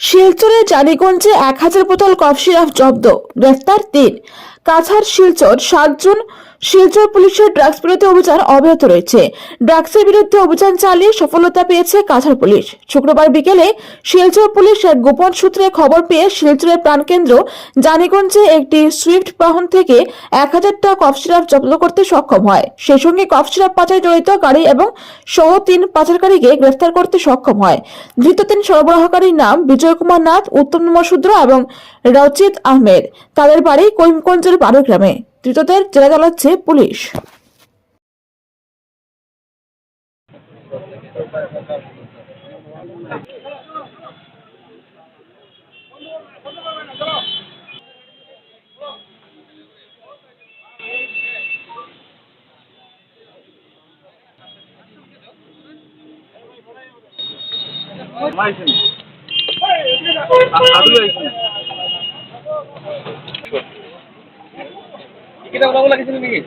শিলচরের জানিগঞ্জে এক হাজার বোতল কফ সিরাপ জব্দ গ্রেফতার তিন। কাছাড় শিলচর সাতজন শিলচর পুলিশের ড্রাগস বিরোধী অভিযান অব্যাহত রয়েছে। ড্রাগসের বিরুদ্ধে অভিযান চালিয়ে সফলতা পেয়েছে কাছাড় পুলিশ। শুক্রবার বিকেলে শিলচর পুলিশ এক গোপন সূত্রে খবর পেয়ে শিলচরের প্রাণকেন্দ্র জানিগঞ্জে একটি সুইফট বাহন থেকে এক হাজারটা কফ সিরাপ জব্দ করতে সক্ষম হয়। সেই সঙ্গে কফ সিরাপ পাচারে জড়িত গাড়ি এবং সহ তিন পাচারকারীকে গ্রেফতার করতে সক্ষম হয়। ধৃত তিন সরবরাহকারীর নাম বিজয় কুমার নাথ, উত্তম মসুদ্র এবং রচিত আহমেদ। তাদের বাড়ি করিমগঞ্জের বারোগ্রামে ধৃতদের জেরা চালাচ্ছে পুলিশ। কীরকম রং লাগিয়েছিল নাকি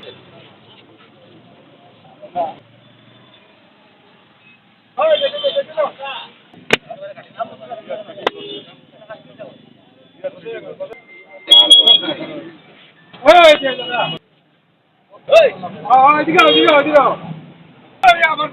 এদিকে এদিকে এদিকে আমার